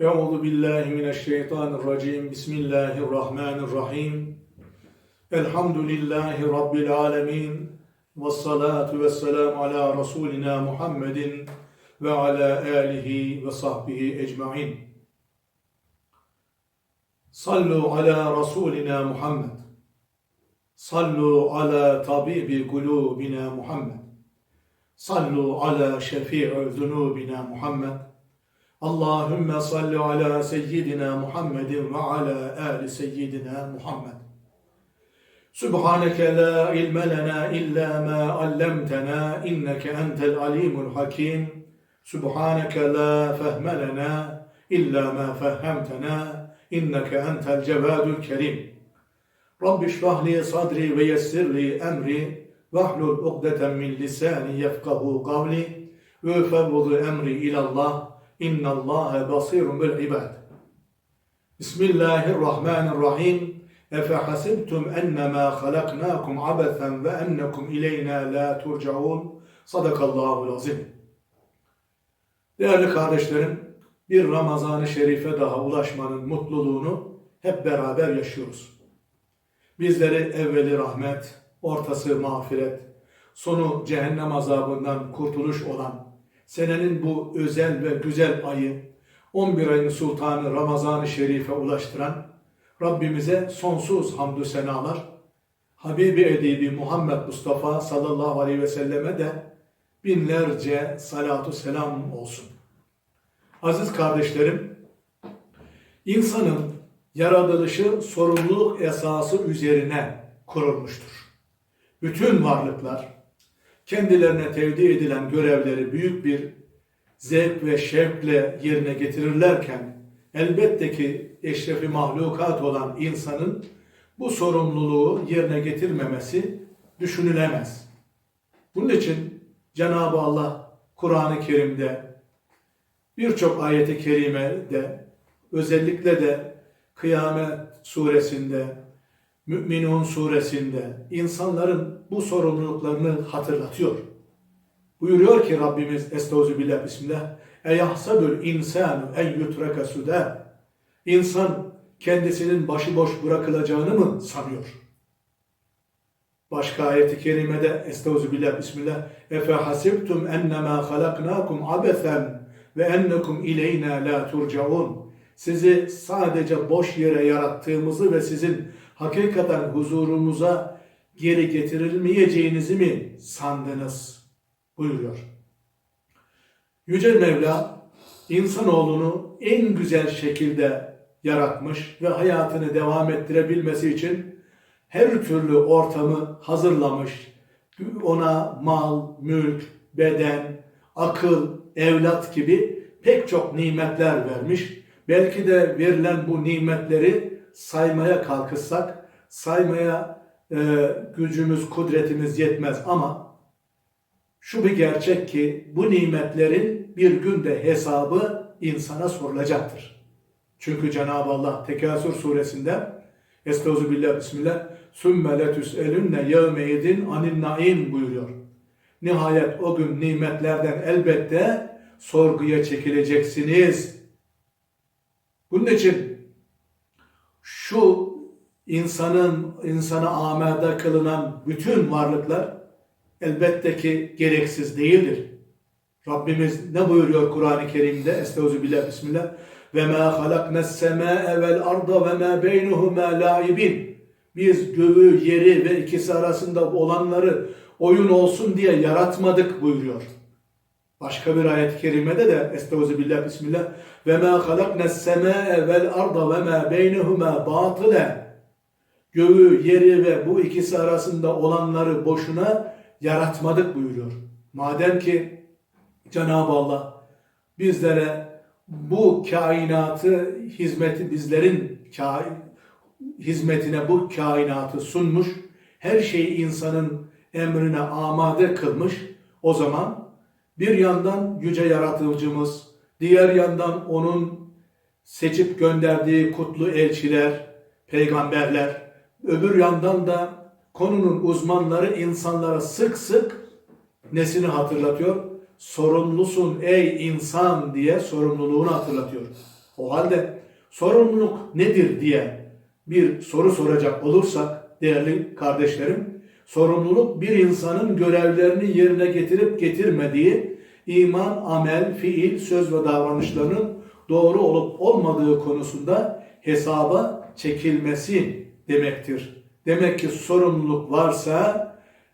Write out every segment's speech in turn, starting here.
Euzu billahi mineşşeytanirracim. Bismillahirrahmanirrahim. Elhamdülillahi rabbil alamin. Ves salatu vesselamu ala rasulina Muhammedin ve ala alihi ve sahbihi ecmaîn. Sallu ala rasulina Muhammed. Sallu ala tabibi kulubina Muhammed. Sallu ala şefii zunubina Muhammed. Allahümme salli ala seyyidina Muhammedin ve ala ali seyyidina Muhammed. Subhaneke la ilme lena illa ma allamtena inneke entel alimul hakim. Subhaneke la fehme lena illa ma fehhemtena inneke entel cevadul kerim. Rabbi şrahli sadri ve yessirli emri vahlul ukdeten min lisani yefkahu kavli ve fevvudu emri ilallah İnna Allahe basirun bil ibad. Bismillahirrahmanirrahim. Efe hasibtum ennemâ halaknâkum abethen ve ennekum ileyna la turcaun. Sadakallahu azim. Değerli kardeşlerim, bir Ramazan-ı Şerif'e daha ulaşmanın mutluluğunu hep beraber yaşıyoruz. Bizleri evveli rahmet, ortası mağfiret, sonu cehennem azabından kurtuluş olan senenin bu özel ve güzel ayı 11 ayın sultanı Ramazan-ı Şerif'e ulaştıran Rabbimize sonsuz hamdü senalar, Habibi Edibi Muhammed Mustafa sallallahu aleyhi ve selleme de binlerce salatu selam olsun. Aziz kardeşlerim, insanın yaratılışı sorumluluk esası üzerine kurulmuştur. Bütün varlıklar, kendilerine tevdi edilen görevleri büyük bir zevk ve şevkle yerine getirirlerken elbette ki eşrefi mahlukat olan insanın bu sorumluluğu yerine getirmemesi düşünülemez. Bunun için Cenab-ı Allah Kur'an-ı Kerim'de birçok ayeti kerimede özellikle de Kıyamet suresinde Mü'minun suresinde insanların bu sorumluluklarını hatırlatıyor. Buyuruyor ki Rabbimiz Estağfirullah Bismillah Eyahsabül insanu en yutreke suda İnsan kendisinin başıboş bırakılacağını mı sanıyor? Başka ayeti kerimede Estağfirullah Bismillah Efe hasibtum ennemâ halaknâkum abethen ve ennekum ileyna la turcaun Sizi sadece boş yere yarattığımızı ve sizin hakikaten huzurumuza geri getirilmeyeceğinizi mi sandınız? buyuruyor. Yüce Mevla insanoğlunu en güzel şekilde yaratmış ve hayatını devam ettirebilmesi için her türlü ortamı hazırlamış. Ona mal, mülk, beden, akıl, evlat gibi pek çok nimetler vermiş. Belki de verilen bu nimetleri saymaya kalkışsak saymaya e, gücümüz, kudretimiz yetmez ama şu bir gerçek ki bu nimetlerin bir günde hesabı insana sorulacaktır. Çünkü Cenab-ı Allah Tekasür suresinde Estağfirullah Bismillah Sümme letüselünne yevmeydin anin naim buyuruyor. Nihayet o gün nimetlerden elbette sorguya çekileceksiniz. Bunun için şu insanın insana amade kılınan bütün varlıklar elbette ki gereksiz değildir. Rabbimiz ne buyuruyor Kur'an-ı Kerim'de? Estağfirullah Bismillah. Ve ma halaknes semâe vel arda ve ma beynuhuma laibin. Biz göğü, yeri ve ikisi arasında olanları oyun olsun diye yaratmadık buyuruyor. Başka bir ayet-i kerimede de Estağfirullah Bismillah ve ma halaknes semâe vel arda ve ma beynehuma batıle göğü, yeri ve bu ikisi arasında olanları boşuna yaratmadık buyuruyor. Madem ki Cenab-ı Allah bizlere bu kainatı hizmeti bizlerin kain, hizmetine bu kainatı sunmuş, her şeyi insanın emrine amade kılmış, o zaman bir yandan yüce yaratıcımız, diğer yandan onun seçip gönderdiği kutlu elçiler, peygamberler, öbür yandan da konunun uzmanları insanlara sık sık nesini hatırlatıyor? Sorumlusun ey insan diye sorumluluğunu hatırlatıyor. O halde sorumluluk nedir diye bir soru soracak olursak değerli kardeşlerim, sorumluluk bir insanın görevlerini yerine getirip getirmediği iman, amel, fiil, söz ve davranışlarının doğru olup olmadığı konusunda hesaba çekilmesi demektir. Demek ki sorumluluk varsa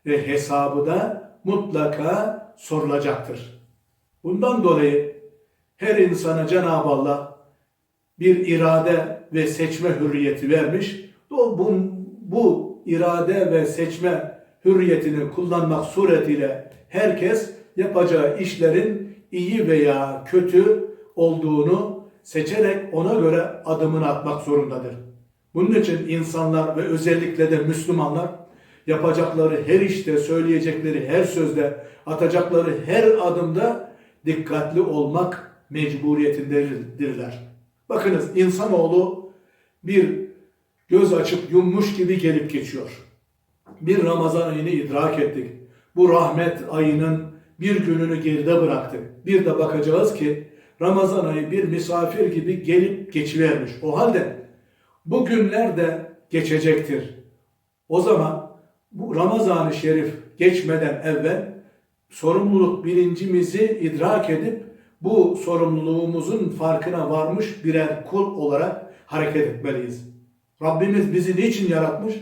e, hesabı da mutlaka sorulacaktır. Bundan dolayı her insana Cenab-ı Allah bir irade ve seçme hürriyeti vermiş. Bu, bu irade ve seçme hürriyetini kullanmak suretiyle herkes yapacağı işlerin iyi veya kötü olduğunu seçerek ona göre adımını atmak zorundadır. Bunun için insanlar ve özellikle de Müslümanlar yapacakları her işte, söyleyecekleri her sözde, atacakları her adımda dikkatli olmak mecburiyetindedirler. Bakınız insanoğlu bir göz açıp yummuş gibi gelip geçiyor. Bir Ramazan ayını idrak ettik. Bu rahmet ayının bir gününü geride bıraktık. Bir de bakacağız ki Ramazan ayı bir misafir gibi gelip geçivermiş. O halde bu günler de geçecektir. O zaman bu Ramazan-ı Şerif geçmeden evvel sorumluluk bilincimizi idrak edip bu sorumluluğumuzun farkına varmış birer kul olarak hareket etmeliyiz. Rabbimiz bizi niçin yaratmış?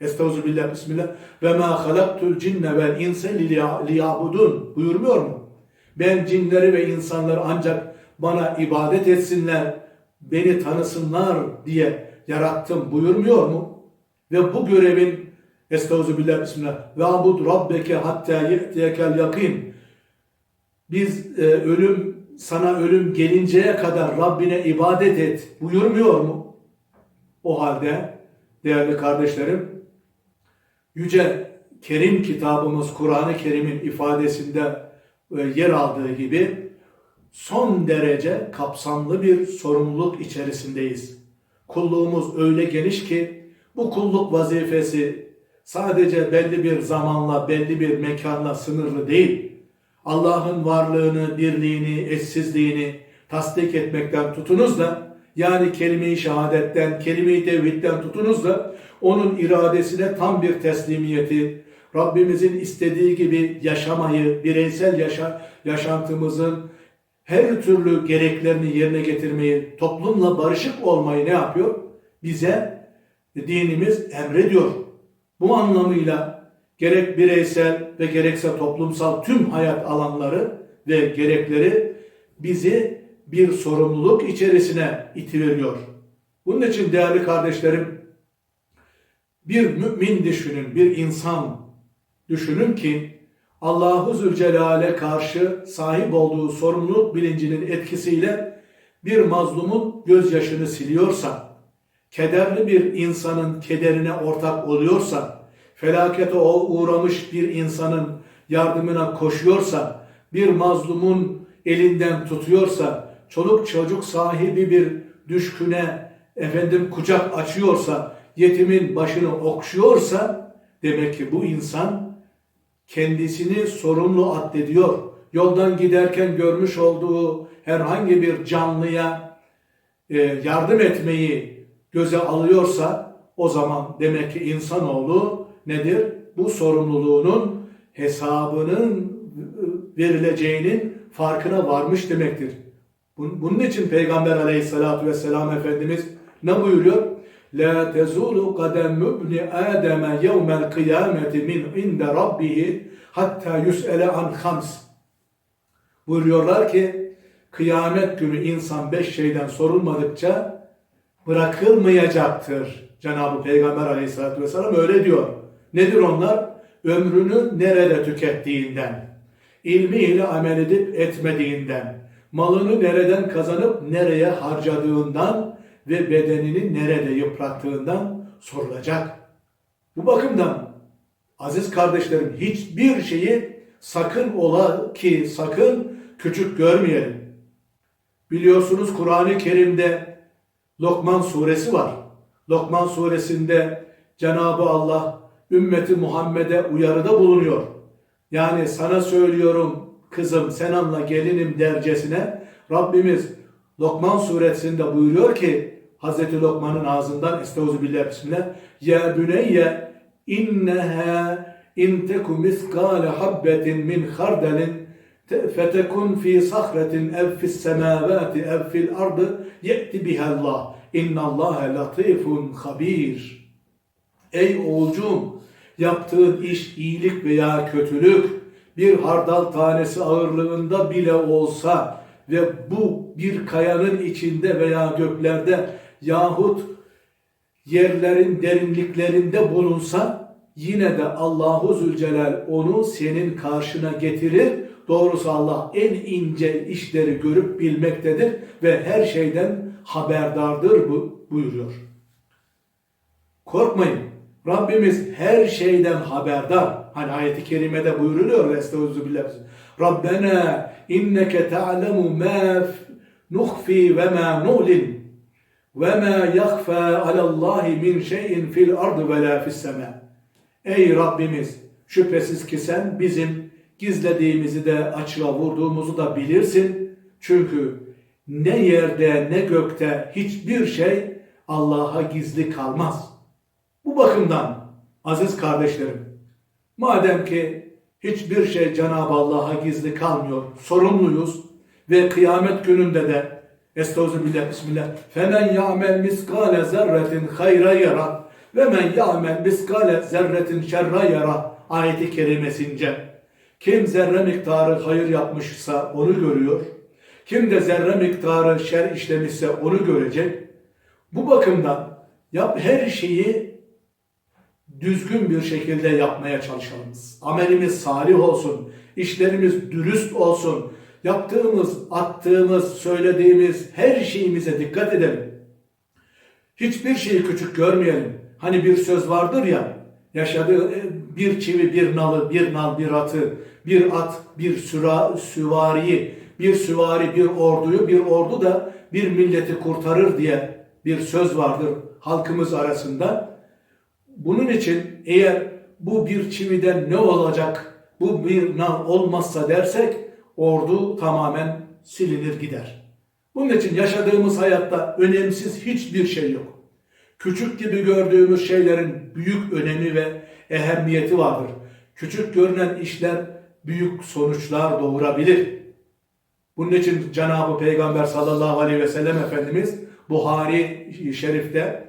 Estağfirullah, Bismillah. Ve ma halaktul cinne vel inse liyabudun buyurmuyor mu? Ben cinleri ve insanları ancak bana ibadet etsinler, beni tanısınlar diye yarattım buyurmuyor mu? Ve bu görevin Estağfirullah, Bismillah. Ve abud rabbeke hatta ye'tiyekel yakin. Biz e, ölüm sana ölüm gelinceye kadar Rabbine ibadet et buyurmuyor mu? O halde değerli kardeşlerim yüce Kerim kitabımız Kur'an-ı Kerim'in ifadesinde e, yer aldığı gibi son derece kapsamlı bir sorumluluk içerisindeyiz. Kulluğumuz öyle geniş ki bu kulluk vazifesi sadece belli bir zamanla, belli bir mekanla sınırlı değil. Allah'ın varlığını, birliğini, eşsizliğini tasdik etmekten tutunuz da yani kelime-i şehadetten, kelime-i tevhidden tutunuz da onun iradesine tam bir teslimiyeti, Rabbimizin istediği gibi yaşamayı, bireysel yaşa, yaşantımızın her türlü gereklerini yerine getirmeyi, toplumla barışık olmayı ne yapıyor? Bize dinimiz emrediyor. Bu anlamıyla gerek bireysel ve gerekse toplumsal tüm hayat alanları ve gerekleri bizi bir sorumluluk içerisine itiveriyor. Bunun için değerli kardeşlerim bir mümin düşünün, bir insan düşünün ki Allahu Zülcelal'e karşı sahip olduğu sorumluluk bilincinin etkisiyle bir mazlumun gözyaşını siliyorsa, kederli bir insanın kederine ortak oluyorsa, felakete uğramış bir insanın yardımına koşuyorsa, bir mazlumun elinden tutuyorsa, çoluk çocuk sahibi bir düşküne efendim kucak açıyorsa, yetimin başını okşuyorsa demek ki bu insan kendisini sorumlu addediyor. Yoldan giderken görmüş olduğu herhangi bir canlıya e, yardım etmeyi göze alıyorsa o zaman demek ki insanoğlu nedir? Bu sorumluluğunun hesabının verileceğinin farkına varmış demektir. Bunun için Peygamber aleyhissalatü vesselam Efendimiz ne buyuruyor? La tezulu kadem mübni Adem yevmel kıyameti min inde rabbihi hatta yüs'ele an hams. Buyuruyorlar ki kıyamet günü insan beş şeyden sorulmadıkça bırakılmayacaktır. Cenab-ı Peygamber aleyhissalatü vesselam öyle diyor. Nedir onlar? Ömrünü nerede tükettiğinden, ilmiyle amel edip etmediğinden, malını nereden kazanıp nereye harcadığından ve bedenini nerede yıprattığından sorulacak. Bu bakımdan aziz kardeşlerim hiçbir şeyi sakın ola ki sakın küçük görmeyelim. Biliyorsunuz Kur'an-ı Kerim'de Lokman suresi var. Lokman suresinde Cenab-ı Allah ümmeti Muhammed'e uyarıda bulunuyor. Yani sana söylüyorum kızım sen anla gelinim dercesine Rabbimiz Lokman suresinde buyuruyor ki Hazreti Lokman'ın ağzından Estağfirullah bismillah Ya büneyye inneha in teku miskale habbetin min hardelin fetekun fi sahretin ev fis semavati ev fil ardı ye'ti bihallah. İnnallâhe latifun habir Ey oğulcum yaptığın iş iyilik veya kötülük bir hardal tanesi ağırlığında bile olsa ve bu bir kayanın içinde veya göklerde yahut yerlerin derinliklerinde bulunsa yine de Allahu Zülcelal onu senin karşına getirir. Doğrusu Allah en ince işleri görüp bilmektedir ve her şeyden haberdardır bu buyuruyor. Korkmayın. Rabbimiz her şeyden haberdar. Hani ayeti kerimede buyuruluyor. Estağfirullah. Rabbena inneke ta'lemu ma nukhfi ve ma nu'lin ve ma yakhfa alallahi min şeyin fil ardı ve la fis sema. Ey Rabbimiz şüphesiz ki sen bizim gizlediğimizi de açığa vurduğumuzu da bilirsin. Çünkü ne yerde ne gökte hiçbir şey Allah'a gizli kalmaz. Bu bakımdan aziz kardeşlerim, madem ki hiçbir şey Cenab-ı Allah'a gizli kalmıyor, sorumluyuz ve kıyamet gününde de Estağfirullah, Bismillah. Femen ya'mel miskale zerretin hayra yara ve men ya'mel miskale zerretin şerra yara ayeti kerimesince. Kim zerre miktarı hayır yapmışsa onu görüyor. Kim de zerre miktarı şer işlemişse onu görecek. Bu bakımdan yap her şeyi düzgün bir şekilde yapmaya çalışalım. Amelimiz salih olsun, işlerimiz dürüst olsun, yaptığımız, attığımız, söylediğimiz her şeyimize dikkat edelim. Hiçbir şeyi küçük görmeyelim. Hani bir söz vardır ya, yaşadığı e, bir çivi, bir nalı, bir nal, bir atı, bir at, bir süra, süvariyi, bir süvari, bir orduyu, bir ordu da bir milleti kurtarır diye bir söz vardır halkımız arasında. Bunun için eğer bu bir çividen ne olacak, bu bir nal olmazsa dersek ordu tamamen silinir gider. Bunun için yaşadığımız hayatta önemsiz hiçbir şey yok. Küçük gibi gördüğümüz şeylerin büyük önemi ve ehemmiyeti vardır. Küçük görünen işler büyük sonuçlar doğurabilir. Bunun için Cenab-ı Peygamber sallallahu aleyhi ve sellem Efendimiz Buhari Şerif'te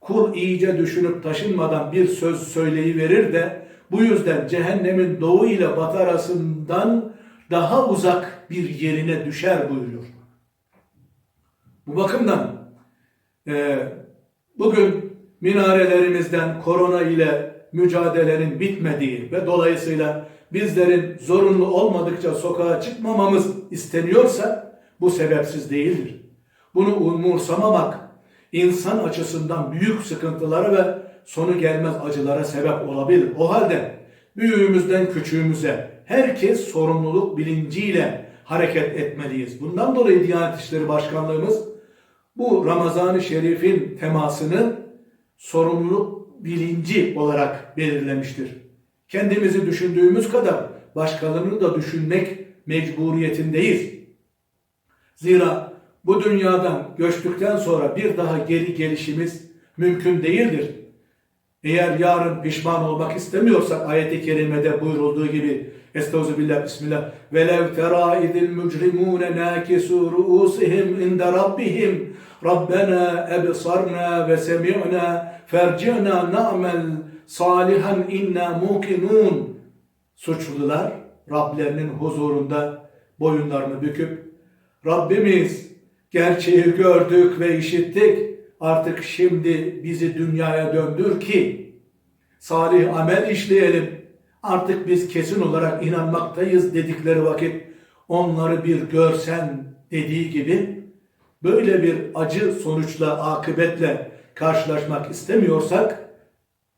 kul iyice düşünüp taşınmadan bir söz söyleyiverir de bu yüzden cehennemin doğu ile batı arasından daha uzak bir yerine düşer buyuruyor. Bu bakımdan e, bugün minarelerimizden korona ile mücadelenin bitmediği ve dolayısıyla bizlerin zorunlu olmadıkça sokağa çıkmamamız isteniyorsa bu sebepsiz değildir. Bunu umursamamak insan açısından büyük sıkıntılara ve sonu gelmez acılara sebep olabilir. O halde büyüğümüzden küçüğümüze herkes sorumluluk bilinciyle hareket etmeliyiz. Bundan dolayı Diyanet İşleri Başkanlığımız bu Ramazan-ı Şerif'in temasını sorumluluk bilinci olarak belirlemiştir. Kendimizi düşündüğümüz kadar başkalarını da düşünmek mecburiyetindeyiz. Zira bu dünyadan göçtükten sonra bir daha geri gelişimiz mümkün değildir. Eğer yarın pişman olmak istemiyorsak ayet-i kerimede buyurulduğu gibi Estağfirullah Bismillah velev tera idil mücrimune nakisu ruusihim inde rabbihim Rabbena ebsarna ve semi'na ferci'na na'mel salihan inna mukinun suçlular Rablerinin huzurunda boyunlarını büküp Rabbimiz gerçeği gördük ve işittik artık şimdi bizi dünyaya döndür ki salih amel işleyelim artık biz kesin olarak inanmaktayız dedikleri vakit onları bir görsen dediği gibi böyle bir acı sonuçla, akıbetle karşılaşmak istemiyorsak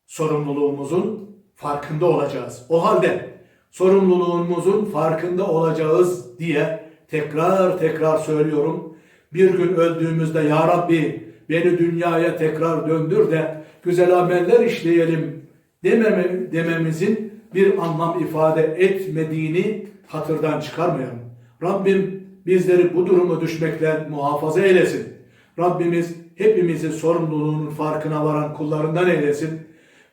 sorumluluğumuzun farkında olacağız. O halde sorumluluğumuzun farkında olacağız diye tekrar tekrar söylüyorum. Bir gün öldüğümüzde Ya Rabbi beni dünyaya tekrar döndür de güzel ameller işleyelim dememe, dememizin bir anlam ifade etmediğini hatırdan çıkarmayalım. Rabbim bizleri bu durumu düşmekten muhafaza eylesin. Rabbimiz hepimizi sorumluluğunun farkına varan kullarından eylesin.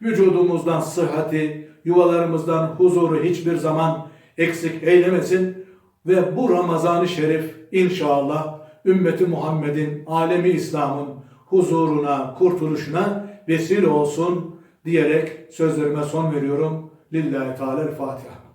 Vücudumuzdan sıhhati, yuvalarımızdan huzuru hiçbir zaman eksik eylemesin. Ve bu Ramazan-ı Şerif inşallah ümmeti Muhammed'in, alemi İslam'ın huzuruna, kurtuluşuna vesile olsun diyerek sözlerime son veriyorum. Lillahi Teala Fatiha.